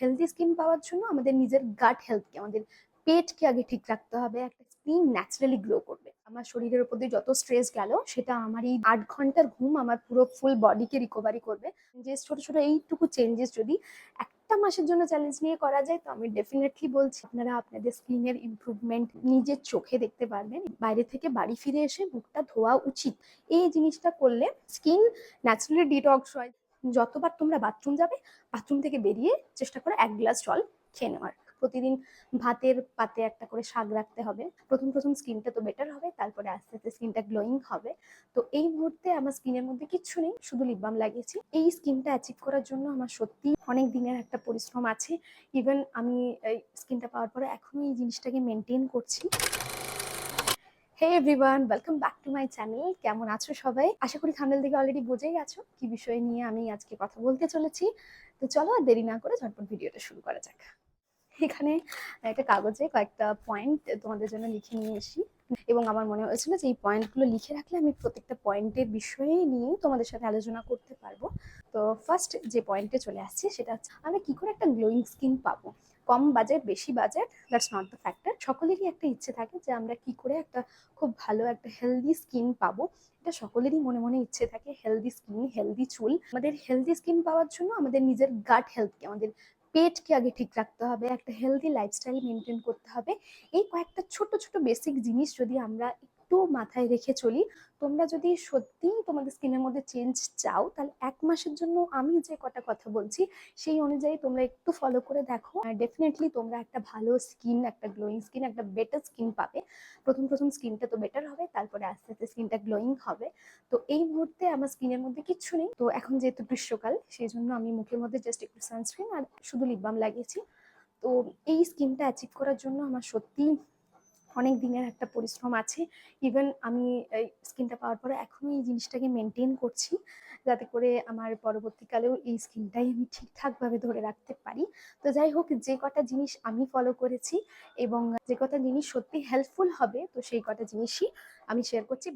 Healthy skin পাওয়ার জন্য আমাদের নিজের গাট হেলথকে আমাদের পেটকে আগে ঠিক রাখতে হবে, একটা স্কিন ন্যাচারালি গ্লো করবে। আমার শরীরের উপর দিয়ে যত স্ট্রেস গেল, সেটা আমার এই আট ঘণ্টার ঘুম আমার পুরো ফুল বডিকে রিকভারি করবে। যে ছোট ছোট এইটুকু চেঞ্জেস যদি একটা মাসের জন্য চ্যালেঞ্জ নিয়ে করা যায়, তো আমি ডেফিনেটলি বলছি, আপনারা আপনাদের স্কিনের ইম্প্রুভমেন্ট নিজের চোখে দেখতে পারবেন। বাইরে থেকে বাড়ি ফিরে এসে মুখটা ধোয়া উচিত। এই জিনিসটা করলে স্কিন ন্যাচারালি ডিটক্স হয়। যতবার তোমরা বাথরুম যাবে বাথরুম থেকে বেরিয়ে চেষ্টা করো এক গ্লাস জল খেয়ে নেওয়ার। প্রতিদিন ভাতের পাতে একটা করে শাক রাখতে হবে। প্রথম প্রথম স্কিনটা তো বেটার হবে, তারপরে আস্তে আস্তে স্কিনটা গ্লোয়িং হবে। তো এই মুহূর্তে আমার স্কিনের মধ্যে কিচ্ছু নেই, শুধু লিপ বাম লাগিয়েছি। এই স্কিনটা অ্যাচিভ করার জন্য আমার সত্যি অনেক দিনের একটা পরিশ্রম আছে। ইভেন আমি এই স্কিনটা পাওয়ার পরে এখনও এই জিনিসটাকে মেনটেন করছি। Hey everyone welcome back to my channel কেমন আছো সবাই? আশা করি থাম্বনেল থেকে অলরেডি বুঝেই গেছো কি বিষয় নিয়ে আমি আজকে কথা বলতে চলেছি। তো চলো আর দেরি না করে ঝটপট ভিডিওটা শুরু করা যাক। এখানে একটা কাগজে কয়েকটা পয়েন্ট তোমাদের জন্য লিখে নিয়ে এসি এবং আমার মনে হয়েছিল যে এই পয়েন্টগুলো লিখে রাখলে আমি প্রত্যেকটা পয়েন্টের বিষয়ে নিয়েই তোমাদের সাথে আলোচনা করতে পারব। তো ফার্স্ট যে পয়েন্টে চলে আসছি সেটা হচ্ছে, আমরা কি করে একটা গ্লোয়িং স্কিন পাবো? কম বাজেট, বেশি budget that's not the factor সকলেরই একটা ইচ্ছে থাকে যে আমরা কি করে একটা খুব ভালো একটা হেলদি স্কিন পাবো। এটা সকলেরই মনে মনে ইচ্ছে থাকে হেলদি স্কিন হেলদি চুল। আমাদের হেলদি স্কিন পাওয়ার জন্য আমাদের নিজের গাট হেলথকে আমাদের পেটকে আগে ঠিক রাখতে হবে, একটা হেলদি লাইফস্টাইল মেনটেন করতে হবে। এই কয়েকটা ছোট ছোট বেসিক জিনিস যদি আমরা একটু মাথায় রেখে চলি। তোমরা যদি সত্যিই তোমাদের স্কিনের মধ্যে চেঞ্জ চাও, তাহলে এক মাসের জন্য আমি যে কটা কথা বলছি, সেই অনুযায়ী তোমরা একটু ফলো করে দেখো। আর ডেফিনেটলি তোমরা একটা ভালো স্কিন একটা গ্লোয়িং স্কিন একটা বেটার স্কিন পাবে। প্রথম প্রথম স্কিনটা তো বেটার হবে, তারপরে আস্তে আস্তে স্কিনটা গ্লোয়িং হবে। তো এই মুহূর্তে আমার স্কিনের মধ্যে কিচ্ছু নেই। তো এখন যেহেতু গ্রীষ্মকাল, সেই জন্য আমি মুখের মধ্যে জাস্ট একটু সানস্ক্রিন আর শুধু লিপ বাম লাগিয়েছি। তো এই স্কিনটা অ্যাচিভ করার জন্য আমার সত্যি অনেক দিনের একটা পরিশ্রম আছে। ইভেন আমি স্কিনটা পাওয়ার পরে এখনও এই জিনিসটাকে মেনটেন করছি, যাতে করে আমার পরবর্তীকালেও এই স্কিনটাই আমি ঠিকঠাকভাবে ধরে রাখতে পারি। তো যাই হোক, যে কটা জিনিস আমি ফলো করেছি এবং যে কটা জিনিস সত্যি হেল্পফুল হবে, তো সেই কটা জিনিসই আমি শেয়ার করছি।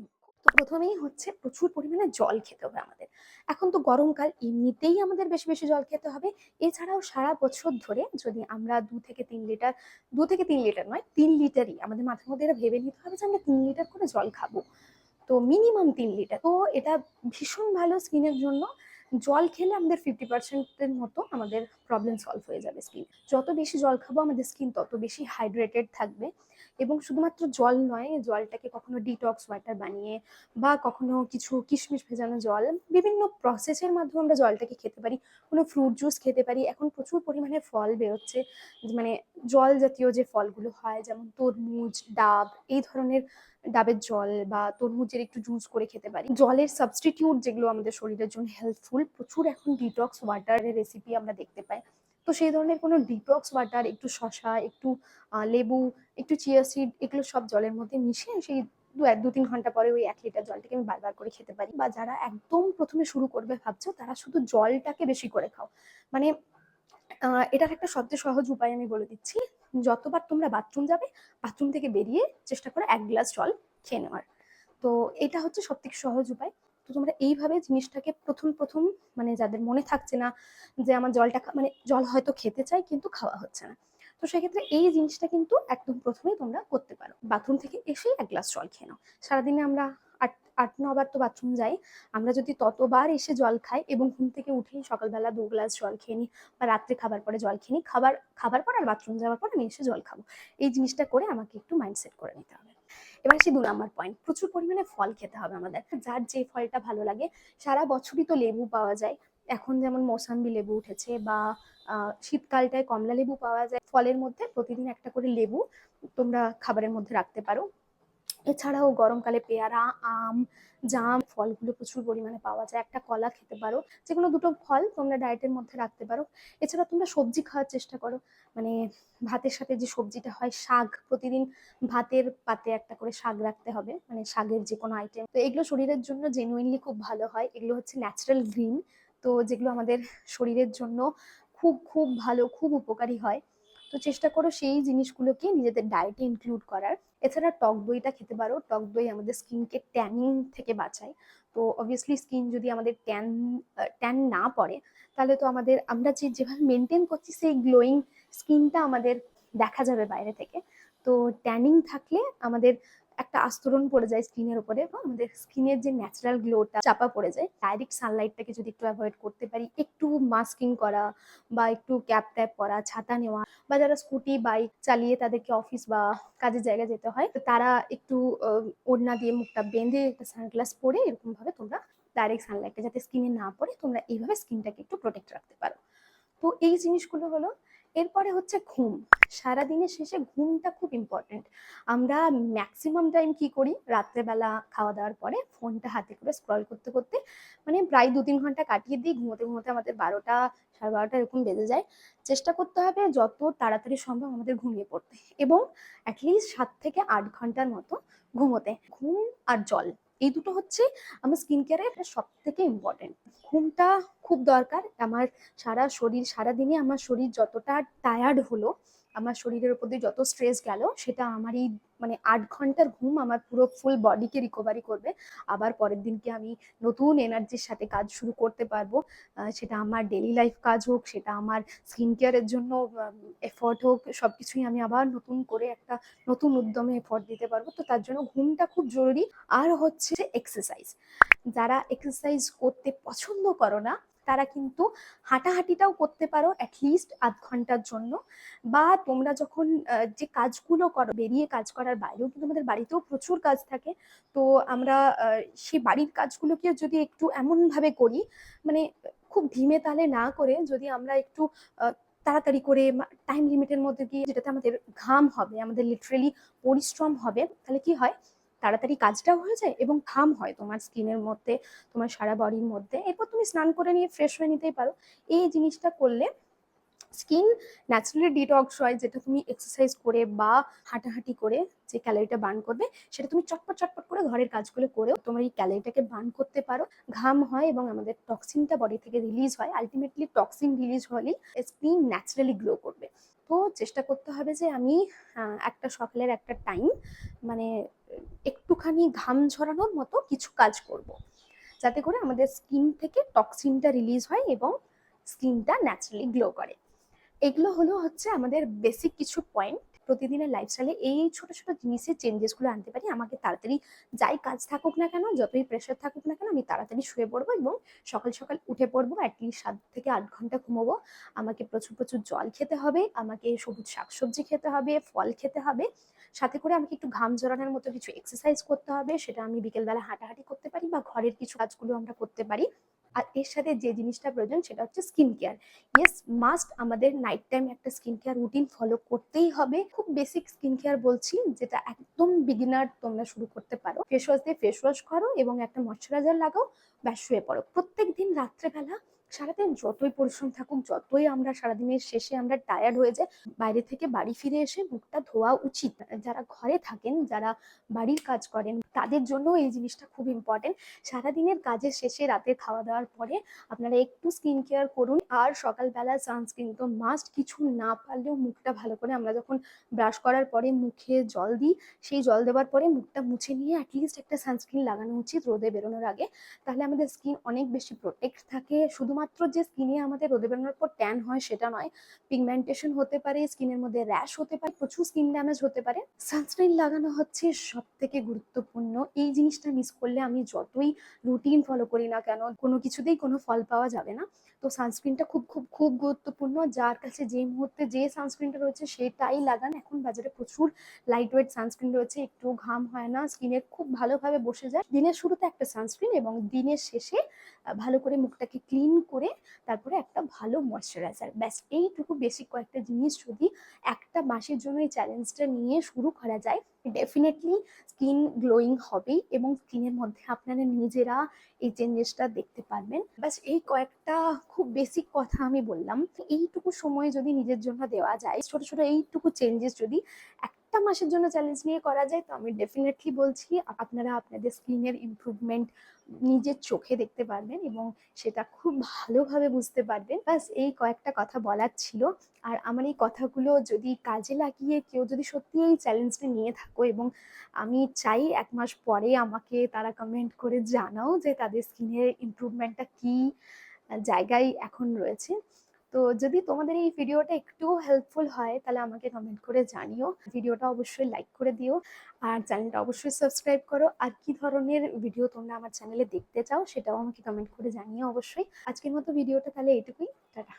তো প্রথমেই হচ্ছে প্রচুর পরিমাণে জল খেতে হবে আমাদের। এখন তো গরমকাল, এমনিতেই আমাদের বেশি বেশি জল খেতে হবে। এছাড়াও সারা বছর ধরে যদি আমরা দু থেকে তিন লিটার, দু থেকে তিন লিটার নয়, তিন লিটারই আমাদের মাথার মধ্যে এটা ভেবে নিতে হবে যে আমরা তিন লিটার করে জল খাব। তো মিনিমাম তিন লিটার। তো এটা ভীষণ ভালো স্কিনের জন্য। জল খেলে আমাদের ফিফটি পার্সেন্টের মতো আমাদের প্রবলেম সলভ হয়ে যাবে স্কিন যত বেশি জল খাব আমাদের স্কিন তত বেশি হাইড্রেটেড থাকবে। এবং শুধুমাত্র জল নয়, জলটাকে কখনো ডিটক্স ওয়াটার বানিয়ে বা কখনো কিছু কিশমিশ ভেজানো জল, বিভিন্ন প্রসেসের মাধ্যমে আমরা জলটাকে খেতে পারি। কোনো ফ্রুট জুস খেতে পারি। এখন প্রচুর পরিমাণে ফল বেরোচ্ছে। মানে জল জাতীয় যে ফলগুলো হয়, যেমন তরমুজ, ডাব, এই ধরনের ডাবের জল বা তরমুজের একটু জুস করে খেতে পারি। জলের সাবস্টিটিউট যেগুলো আমাদের শরীরের জন্য হেল্পফুল প্রচুর এখন ডিটক্স ওয়াটারের রেসিপি আমরা দেখতে পাই। তো সেই ধরনের কোনো ডিটক্স ওয়াটার একটু শশা একটু লেবু, একটু চিয়া সিড এগুলো সব জলের মধ্যে মিশিয়ে সেই দু এক, দু তিন ঘণ্টা পরে ওই এক লিটার জলটাকে আমি বারবার করে খেতে পারি। বা যারা একদম প্রথমে শুরু করবে ভাবছ, তারা শুধু জলটাকে বেশি করে খাও। মানে এটার একটা সবচেয়ে সহজ উপায় আমি বলে দিচ্ছি, যতবার তোমরা বাথরুম যাবে বাথরুম থেকে বেরিয়ে চেষ্টা করো এক গ্লাস জল খেয়ে নেওয়ার। তো এটা হচ্ছে সব থেকে সহজ উপায়। তো তোমরা এইভাবে জিনিসটাকে প্রথম প্রথম মানে যাদের মনে থাকছে না যে আমার জলটা মানে জল হয়তো খেতে চাই কিন্তু খাওয়া হচ্ছে না। তো সেক্ষেত্রে এই জিনিসটা কিন্তু একদম প্রথমেই তোমরা করতে পারো। বাথরুম থেকে এসেই এক গ্লাস জল খেয়ে নাও। সারাদিনে আমরা আট আট নবার তো বাথরুম যাই। আমরা যদি ততবার এসে জল খাই এবং ঘুম থেকে উঠেই সকালবেলা দু গ্লাস জল খেয়ে নিই বা রাত্রে খাবার পরে জল খেয়ে নিই, খাবার খাবার পর আর বাথরুম যাওয়ার পর আমি এসে জল খাব। এই জিনিসটা করে আমাকে একটু মাইন্ডসেট করে নিতে হবে। এবার আসি দু নম্বর পয়েন্ট প্রচুর পরিমাণে ফল খেতে হবে আমাদের। যার যে ফলটা ভালো লাগে, সারা বছরই তো লেবু পাওয়া যায়। এখন যেমন মৌসাম্বি লেবু উঠেছে বা শীতকালটায় কমলা লেবু পাওয়া যায়। ফলের মধ্যে প্রতিদিন একটা করে লেবু তোমরা খাবারের মধ্যে রাখতে পারো। এছাড়াও গরমকালে পেয়ারা, আম, জাম ফলগুলো প্রচুর পরিমাণে পাওয়া যায়। একটা কলা খেতে পারো যে কোনো দুটো ফল তোমরা ডায়েটের মধ্যে রাখতে পারো। এছাড়া তোমরা সবজি খাওয়ার চেষ্টা করো। মানে ভাতের সাথে যে সবজিটা হয়, শাক প্রতিদিন ভাতের পাতে একটা করে শাক রাখতে হবে। মানে শাকের যে কোনো আইটেম তো এগুলো শরীরের জন্য জেনুইনলি খুব ভালো হয়। এগুলো হচ্ছে ন্যাচারাল গ্রিন তো যেগুলো আমাদের শরীরের জন্য খুব খুব ভালো, খুব উপকারী হয়। তো চেষ্টা করো সেই জিনিসগুলোকে নিজেদের ডায়েটে ইনক্লুড করার। এছাড়া টক দইটা খেতে পারো। টক দই আমাদের স্কিনকে ট্যানিং থেকে বাঁচায়। তো অবভিয়াসলি স্কিন যদি আমাদের ট্যান ট্যান না পড়ে, তাহলে তো আমাদের, আমরা যে যেভাবে মেনটেন করছি, সেই গ্লোয়িং স্কিনটা আমাদের দেখা যাবে বাইরে থেকে। তো ট্যানিং থাকলে আমাদের একটা আস্তরণ পড়ে যায় স্কিনের উপরে বা আমাদের স্কিনের যে ন্যাচারাল গ্লোটা চাপা পড়ে যায় ডাইরেক্ট সানলাইটটাকে যদি একটু অ্যাভয়েড করতে পারি, একটু মাস্কিং করা বা একটু ক্যাপ ট্যাপ করা ছাতা নেওয়া বা যারা স্কুটি বাইক চালিয়ে তাদেরকে অফিস বা কাজের জায়গায় যেতে হয় তারা একটু ওড়না দিয়ে মুখটা বেঁধে একটা সানগ্লাস পরে এরকমভাবে তোমরা ডাইরেক্ট সানলাইটটা যাতে স্কিনে না পড়ে, তোমরা এইভাবে স্কিনটাকে একটু প্রোটেক্ট রাখতে পারো। তো এই জিনিসগুলো হলো এরপরে হচ্ছে ঘুম। সারাদিনের শেষে ঘুমটা খুব ইম্পর্টেন্ট আমরা ম্যাক্সিমাম টাইম কি করি? রাত্রেবেলা খাওয়া দাওয়ার পরে ফোনটা হাতে করে স্ক্রল করতে করতে মানে প্রায় দু তিন ঘণ্টা কাটিয়ে দিই। ঘুমোতে ঘুমোতে আমাদের বারোটা, সাড়ে বারোটা এরকম বেজে যায়। চেষ্টা করতে হবে যত তাড়াতাড়ি সম্ভব আমাদের ঘুমিয়ে পড়তে। এবং অ্যাটলিস্ট সাত থেকে আট ঘণ্টার মতো ঘুমোতে। ঘুম আর জল। এই দুটো হচ্ছে আমার স্কিন কেয়ারের সব থেকে ইম্পর্টেন্ট ঘুমটা খুব দরকার। আমার সারা শরীর সারা দিনে আমার শরীর যতটা টায়ার্ড হলো আমার শরীরের উপর দিয়ে যত স্ট্রেস গেল, সেটা আমার এই মানে আট ঘণ্টার ঘুম আমার পুরো ফুল বডিকে রিকভারি করবে। আবার পরের দিনকে আমি নতুন এনার্জির সাথে কাজ শুরু করতে পারব। সেটা আমার ডেলি লাইফ কাজ হোক, সেটা আমার স্কিন কেয়ারের জন্য এফর্ট হোক সব কিছুই আমি আবার নতুন করে একটা নতুন উদ্যমে এফর্ট দিতে পারব। তো তার জন্য ঘুমটা খুব জরুরি। আর হচ্ছে এক্সারসাইজ যারা এক্সারসাইজ করতে পছন্দ করো না তারা কিন্তু হাঁটাহাঁটিটাও করতে পারো অ্যাটলিস্ট আধ ঘণ্টার জন্য। বা তোমরা যখন যে কাজগুলো করো, বেরিয়ে কাজ করার বাইরেও কিন্তু আমাদের বাড়িতেও প্রচুর কাজ থাকে। তো আমরা সেই বাড়ির কাজগুলোকে যদি একটু এমনভাবে করি মানে খুব ধীমে তালে না করে যদি আমরা একটু তাড়াতাড়ি করে টাইম লিমিটের মধ্যে গিয়ে যেটাতে আমাদের ঘাম হবে, আমাদের লিটারেলি পরিশ্রম হবে, তাহলে কি হয়? তাড়াতাড়ি কাজটাও হয়ে যায় এবং ঘাম হয় তোমার স্কিনের মধ্যে, তোমার সারা বডির মধ্যে। এরপর তুমি স্নান করে নিয়ে ফ্রেশ হয়ে নিতেই পারো। এই জিনিসটা করলে স্কিন ন্যাচারালি ডিটক্স হয়, যেটা তুমি এক্সারসাইজ করে বা হাঁটাহাঁটি করে যে ক্যালোরিটা বার্ন করবে, সেটা তুমি চটপট চটপট করে ঘরের কাজগুলো করেও তোমার এই ক্যালোরিটাকে বার্ন করতে পারো। ঘাম হয় এবং আমাদের টক্সিনটা বডি থেকে রিলিজ হয়। আলটিমেটলি টক্সিন রিলিজ হলেই স্কিন ন্যাচারালি গ্লো করবে। তো চেষ্টা করতে হবে যে আমি একটা সকালের একটা টাইম মানে একটুখানি ঘাম ঝরানোর মতো কিছু কাজ করব। যাতে করে আমাদের স্কিন থেকে টক্সিনটা রিলিজ হয় এবং স্কিনটা ন্যাচারালি গ্লো করে। এগুলো হলো হচ্ছে আমাদের বেসিক কিছু পয়েন্ট প্রতিদিনের লাইফস্টাইলে এই ছোট ছোট জিনিসের চেঞ্জেসগুলো আনতে পারি, আমাকে তাড়াতাড়ি যাই কাজ থাকুক না কেন, যতই প্রেশার থাকুক না কেন, আমি তাড়াতাড়ি শুয়ে পড়ব এবং সকাল সকাল উঠে পড়ব অ্যাটলিস্ট সাত থেকে আট ঘণ্টা ঘুমোবো। আমাকে প্রচুর প্রচুর জল খেতে হবে, আমাকে সবুজ শাকসবজি খেতে হবে, ফল খেতে হবে। সাথে করে আমাকে একটু ঘাম জড়ানোর মতো কিছু এক্সারসাইজ করতে হবে, সেটা আমি বিকেলবেলা হাঁটাহাঁটি করতে পারি বা ঘরের কিছু কাজগুলো আমরা করতে পারি। আর এর সাথে যে জিনিসটা প্রয়োজন সেটা হচ্ছে স্কিন কেয়ার ইয়েস মাস্ট আমাদের নাইট টাইম একটা স্কিন কেয়ার রুটিন ফলো করতেই হবে। খুব বেসিক স্কিন কেয়ার বলছি, যেটা একদম বিগিনার তোমরা শুরু করতে পারো। ফেস ওয়াশ দিয়ে ফেস ওয়াশ করো এবং একটা ময়শ্চারাইজার লাগাও, ব্যাস শুয়ে পড়ো। প্রত্যেক দিন রাত্রেবেলা সারাদিন যতই পরিশ্রম থাকুক, যতই আমরা সারাদিনের শেষে আমরা টায়ার্ড হয়ে যাই, বাইরে থেকে বাড়ি ফিরে এসে মুখটা ধোয়া উচিত। যারা ঘরে থাকেন, যারা বাড়ির কাজ করেন, তাদের জন্য এই জিনিসটা খুব ইম্পর্টেন্ট সারাদিনের কাজের শেষে রাতে খাওয়া দাওয়ার পরে আপনারা একটু স্কিন কেয়ার করুন। আর সকালবেলা সানস্ক্রিন তো মাস্ট কিছু না পারলেও মুখটা ভালো করে আমরা যখন ব্রাশ করার পরে মুখে জল দিই, সেই জল দেওয়ার পরে মুখটা মুছে নিয়ে অ্যাটলিস্ট একটা সানস্ক্রিন লাগানো উচিত রোদে বেরোনোর আগে। তাহলে আমাদের স্কিন অনেক বেশি প্রোটেক্ট থাকে। শুধুমাত্র যে স্কিনে আমাদের রোদে বেরোনোর পর ট্যান হয় সেটা নয় পিগমেন্টেশন হতে পারে স্কিনের মধ্যে র্যাশ হতে পারে, প্রচুর স্কিন ড্যামেজ হতে পারে। সানস্ক্রিন লাগানো হচ্ছে সব থেকে গুরুত্বপূর্ণ। এই জিনিসটা মিস করলে আমি যতই রুটিন ফলো করি না কেন, কোনো কিছুতেই কোনো ফল পাওয়া যাবে না। তো সানস্ক্রিনটা খুব খুব খুব গুরুত্বপূর্ণ। যার কাছে যে মুহূর্তে যে সানস্ক্রিনটা রয়েছে সেটাই লাগান। এখন বাজারে প্রচুর লাইট ওয়েট সানস্ক্রিন রয়েছে, একটু ঘাম হয় না স্কিনে খুব ভালোভাবে বসে যায়। দিনের শুরুতে একটা সানস্ক্রিন এবং দিনের শেষে ভালো করে মুখটাকে ক্লিন করে তারপরে একটা ভালো ময়শ্চারাইজার ব্যাস, এইটুকু বেসিক কয়েকটা জিনিস যদি একটা মাসের জন্য এই চ্যালেঞ্জটা নিয়ে শুরু করা যায় ডেফিনেটলি স্কিন গ্লোয়িং হবেই এবং স্কিনের মধ্যে আপনারা নিজেরা এই চেঞ্জেসটা দেখতে পারবেন। ব্যাস, এই কয়েকটা খুব বেসিক কথা আমি বললাম। এইটুকু সময় যদি নিজের জন্য দেওয়া যায়, ছোট ছোট এইটুকু চেঞ্জেস যদি একটা মাসের জন্য চ্যালেঞ্জ নিয়ে করা যায়, তো আমি ডেফিনেটলি বলছি, আপনারা আপনাদের স্কিনের ইমপ্রুভমেন্ট নিজের চোখে দেখতে পারবেন এবং সেটা খুব ভালোভাবে বুঝতে পারবেন। ব্যাস এই কয়েকটা কথা বলার ছিল, আর আমার এই কথাগুলো যদি কাজে লাগিয়ে কেউ যদি সত্যি এই চ্যালেঞ্জটা নিয়ে থাকো এবং আমি চাই এক মাস পরে আমাকে তারা কমেন্ট করে জানাও যে তাদের স্কিনের ইমপ্রুভমেন্টটা কি জায়গায় এখন রয়েছে। তো যদি তোমাদের এই ভিডিওটা একটু হেল্পফুল হয়, তাহলে আমাকে কমেন্ট করে জানিও। ভিডিওটা অবশ্যই লাইক করে দিও আর চ্যানেলটা অবশ্যই সাবস্ক্রাইব করো। আর কি ধরনের ভিডিও তোমরা আমার চ্যানেলে দেখতে চাও, সেটাও আমাকে কমেন্ট করে জানিও অবশ্যই। আজকের মতো ভিডিওটা তাহলে এটুকুই টাটা।